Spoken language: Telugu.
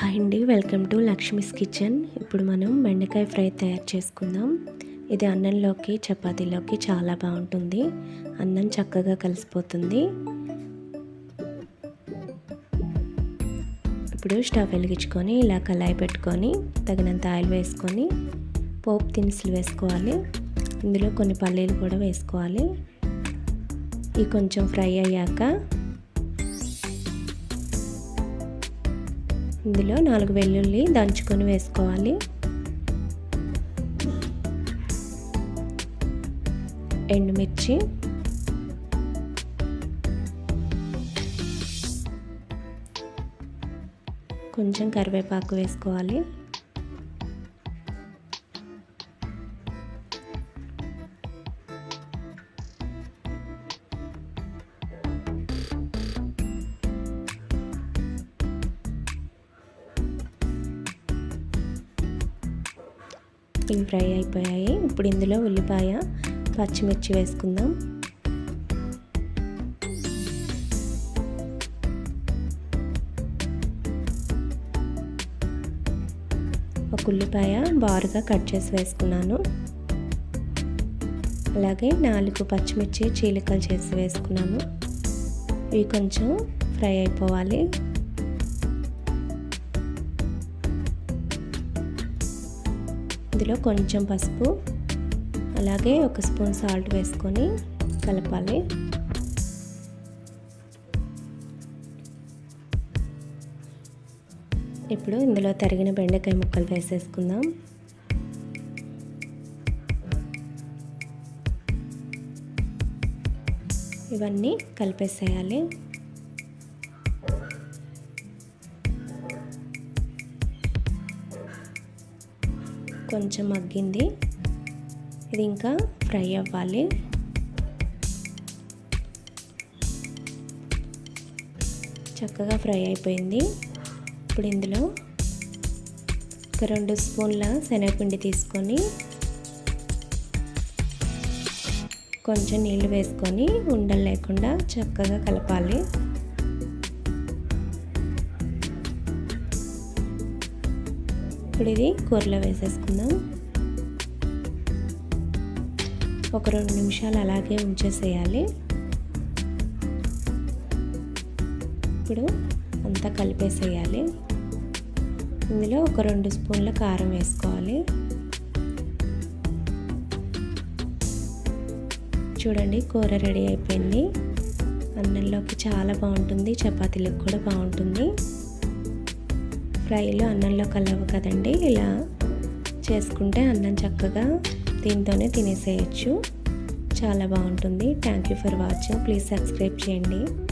హాయ్ అండి వెల్కమ్ టు లక్ష్మీస్ కిచెన్. ఇప్పుడు మనం బెండకాయ ఫ్రై తయారు చేసుకుందాం. ఇది అన్నంలోకి చపాతీలోకి చాలా బాగుంటుంది. అన్నం చక్కగా కలిసిపోతుంది. ఇప్పుడు స్టవ్ వెలిగించుకొని ఇలా కళాయి పెట్టుకొని తగినంత ఆయిల్ వేసుకొని పోపు దినుసులు వేసుకోవాలి. ఇందులో కొన్ని పల్లీలు కూడా వేసుకోవాలి. ఇవి కొంచెం ఫ్రై అయ్యాక ఇందులో నాలుగు వెల్లుల్లి దంచుకొని వేసుకోవాలి. ఎండుమిర్చి. కొంచెం కరివేపాకు వేసుకోవాలి. ఇవి ఫ్రై అయిపోయాయి. ఇప్పుడు ఇందులో ఉల్లిపాయ పచ్చిమిర్చి వేసుకుందాం. ఒక ఉల్లిపాయ బారుగా కట్ చేసి వేసుకున్నాను. అలాగే నాలుగు పచ్చిమిర్చి చీలికలు చేసి వేసుకున్నాను. ఇవి కొంచెం ఫ్రై అయిపోవాలి. అందులో కొంచెం పసుపు అలాగే ఒక స్పూన్ సాల్ట్ వేసుకొని కలపాలి. ఇప్పుడు ఇందులో తరిగిన బెండకాయ ముక్కలు వేసేసుకుందాం. ఇవన్నీ కలిపేసేయాలి. కొంచెం మగ్గింది. ఇది ఇంకా ఫ్రై అవ్వాలి. చక్కగా ఫ్రై అయిపోయింది. ఇప్పుడు ఇందులో ఒక రెండు స్పూన్ల శనగపిండి తీసుకొని కొంచెం నీళ్ళు వేసుకొని ఉండలు లేకుండా చక్కగా కలపాలి. ఇప్పుడు ఇది కూరలో వేసేసుకుందాం. ఒక రెండు నిమిషాలు అలాగే ఉంచేసేయాలి. ఇప్పుడు అంతా కలిపేసేయాలి. ఇందులో ఒక రెండు స్పూన్ల కారం వేసుకోవాలి. చూడండి కూర రెడీ అయిపోయింది. అన్నంలోకి చాలా బాగుంటుంది చపాతీలకు కూడా బాగుంటుంది. ఫ్రైలు అన్నంలో కలవు కదండి. ఇలా చేసుకుంటే అన్నం చక్కగా దీంతోనే తినేసేయచ్చు. చాలా బాగుంటుంది. Thank you for watching please subscribe చేయండి.